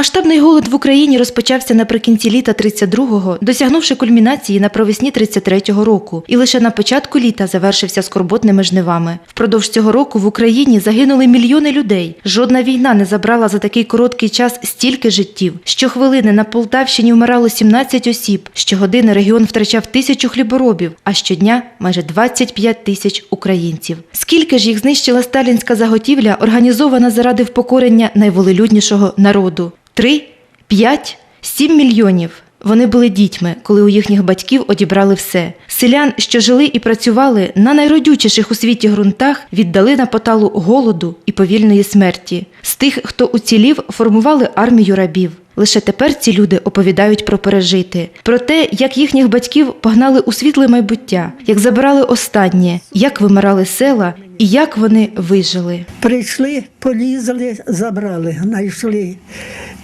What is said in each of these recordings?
Масштабний голод в Україні розпочався наприкінці літа 32-го, досягнувши кульмінації на провесні 33-го року, і лише на початку літа завершився скорботними жнивами. Впродовж цього року в Україні загинули мільйони людей. Жодна війна не забрала за такий короткий час стільки життів. Щохвилини на Полтавщині вмирало 17 осіб, щогодини регіон втрачав тисячу хліборобів, а щодня майже 25 тисяч українців. Скільки ж їх знищила сталінська заготівля, організована заради впокорення найволелюднішого народу? Три, п'ять, сім мільйонів. Вони були дітьми, коли у їхніх батьків одібрали все. Селян, що жили і працювали на найродючіших у світі ґрунтах, віддали на поталу голоду і повільної смерті. З тих, хто уцілів, формували армію рабів. Лише тепер ці люди оповідають про пережити, про те, як їхніх батьків погнали у світле майбуття, як забирали останнє, як вимирали села і як вони вижили. Прийшли, полізли, забрали, знайшли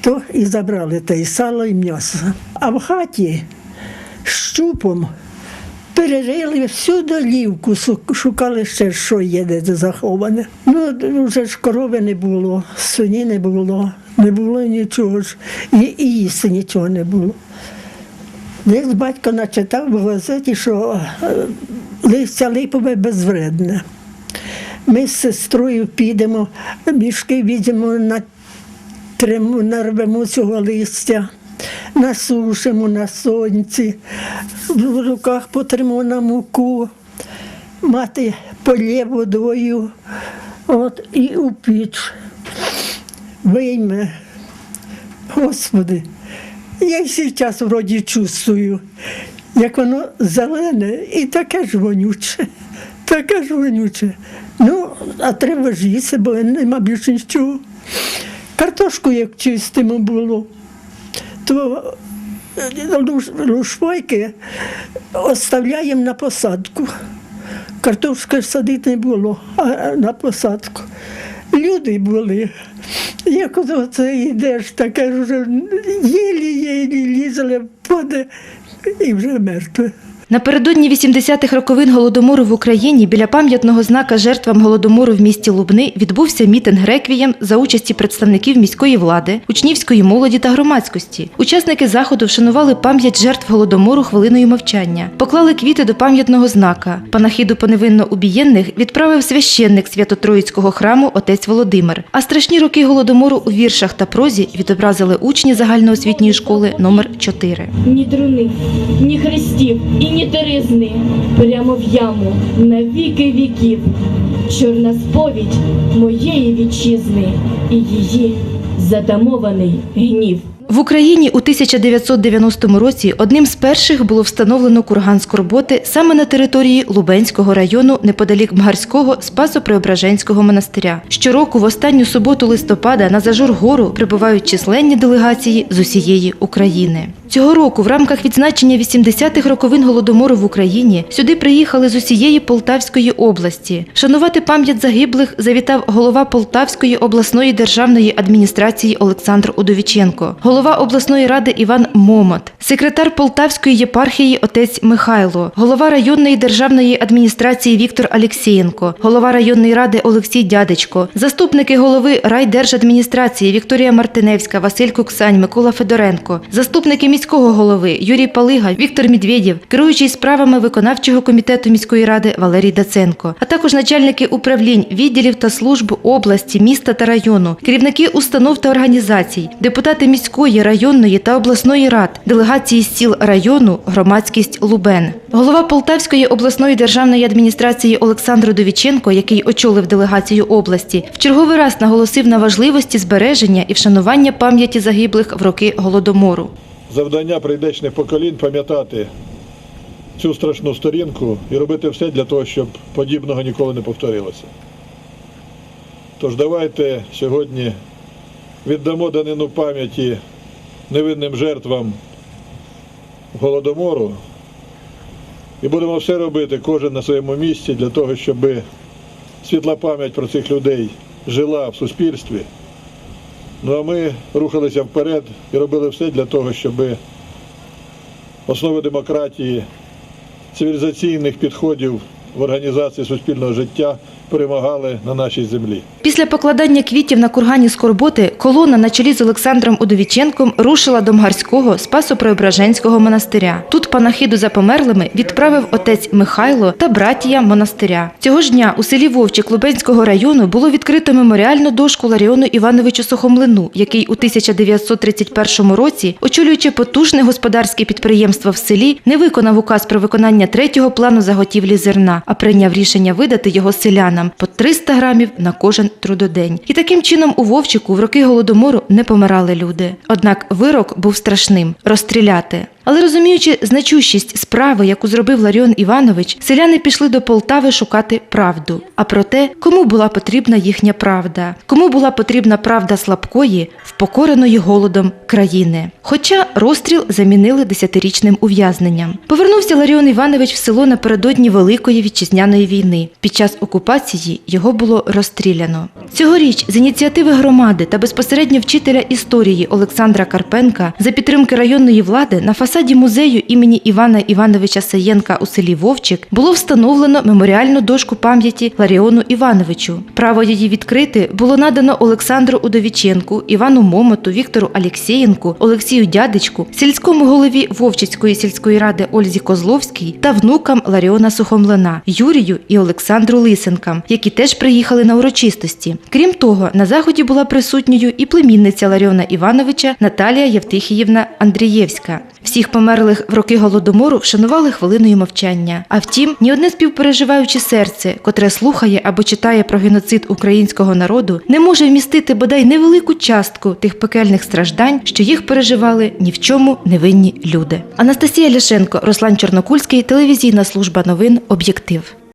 то і забрали те і сало, і м'ясо. А в хаті щупом перерили всю долівку, шукали ще, що є де заховане. Ну, вже ж корови не було, свині не було, не було нічого ж, і, і їсти нічого не було. Десь батько начитав в газеті, що е, листя липове безвредне. Ми з сестрою підемо, мішки візьмемо, натримо, нарвемо цього листя, насушимо на сонці, в руках потримо на муку, мати полє водою, от, і у піч вийме. Господи, я й зараз вроді чувствую, як воно зелене і таке ж вонюче, таке ж вонюче. Ну, а треба ж їсти, бо нема більше нічого. Картошку як чистимо було, то е, луш- лушпайки оставляємо на посадку. Картошки садити не було, а на посадку. Люди були. Як оце йдеш, таке вже єлі-єлі лізали поде і вже мертве. Напередодні 80-х роковин голодомору в Україні біля пам'ятного знака жертвам голодомору в місті Лубни відбувся мітинг реквієм за участі представників міської влади, учнівської молоді та громадськості. Учасники заходу вшанували пам'ять жертв голодомору хвилиною мовчання, поклали квіти до пам'ятного знака. Панахиду по невинно убієнних відправив священник Свято-Троїцького храму отець Володимир. А страшні роки голодомору у віршах та прозі відобразили учні загальноосвітньої школи номер 4. ні труни, ні хрестів і ні теризни, прямо в яму на віки віків. Чорна сповідь моєї вітчизни і її затамований гнів. В Україні у 1990 році одним з перших було встановлено курган скорботи саме на території Лубенського району неподалік Мгарського Спасо-Преображенського монастиря. Щороку в останню суботу листопада на Зажур-гору прибувають численні делегації з усієї України. Цього року в рамках відзначення 80-х роковин голодомору в Україні сюди приїхали з усієї Полтавської області. Шанувати пам'ять загиблих завітав голова Полтавської обласної державної адміністрації Олександр Удовіченко, голова обласної ради Іван Момот, секретар Полтавської єпархії отець Михайло, голова районної державної адміністрації Віктор Алєксєєнко, голова районної ради Олексій Дядечко, заступники голови райдержадміністрації Вікторія Мартиневська, Василь Куксань, Микола Федоренко, заступники міського голови Юрій Палига, Віктор Медведєв, керуючий справами виконавчого комітету міської ради Валерій Даценко, а також начальники управлінь, відділів та служб області, міста та району, керівники установ та організацій, депутати міської, районної та обласної рад, делегації з сіл району, громадськість Лубен. Голова Полтавської обласної державної адміністрації Олександр Довіченко, який очолив делегацію області, в черговий раз наголосив на важливості збереження і вшанування пам'яті загиблих в роки голодомору. завдання прийдешних поколінь пам'ятати цю страшну сторінку і робити все для того, щоб подібного ніколи не повторилося. Тож давайте сьогодні віддамо данину пам'яті невинним жертвам голодомору і будемо все робити, кожен на своєму місці, для того, щоб світла пам'ять про цих людей жила в суспільстві. Ну а ми рухалися вперед і робили все для того, щоб основи демократії, цивілізаційних підходів в організації суспільного життя перемагали на нашій землі. Після покладання квітів на кургані Скорботи колона на чолі з Олександром Удовіченком рушила до Мгарського Спасо-Преображенського монастиря. Тут панахиду за померлими відправив отець Михайло та братія монастиря. Цього ж дня у селі Вовчик Лубенського району було відкрито меморіальну дошку Ларіону Івановичу Сухомлину, який у 1931 році, очолюючи потужне господарське підприємство в селі, не виконав указ про виконання третього плану заготівлі зерна, а прийняв рішення видати його селянам по 300 грамів на кожен трудодень. І таким чином у Вовчику в роки голодомору не помирали люди. Однак вирок був страшним розстріляти. Але розуміючи значущість справи, яку зробив Ларіон Іванович, селяни пішли до Полтави шукати правду. А про те, кому була потрібна їхня правда, кому була потрібна правда слабкої, впокореної голодом країни. Хоча розстріл замінили десятирічним ув'язненням. Повернувся Ларіон Іванович в село напередодні Великої вітчизняної війни. Під час окупації його було розстріляно. Цьогоріч з ініціативи громади та безпосередньо вчителя історії Олександра Карпенка за підтримки районної влади на фасаді музею імені Івана Івановича Саєнка у селі Вовчик було встановлено меморіальну дошку пам'яті Ларіону Івановичу. Право її відкрити було надано Олександру Удовіченку, Івану Момоту, Віктору Алєксєєнку, Олексію Дядечку, сільському голові Вовчицької сільської ради Ользі Козловській та внукам Ларіона Сухомлина Юрію і Олександру Лисенкам, які теж приїхали на урочистості. Крім того, на заході була присутньою і племінниця Ларіона Івановича Наталія Євтихіївна Андрієвська. Всіх померлих в роки голодомору вшанували хвилиною мовчання. А втім, ні одне співпереживаюче серце, котре слухає або читає про геноцид українського народу, не може вмістити бодай невелику частку тих пекельних страждань, що їх переживали ні в чому невинні люди. Анастасія Ляшенко, Руслан Чорнокульський, телевізійна служба новин Об'єктив.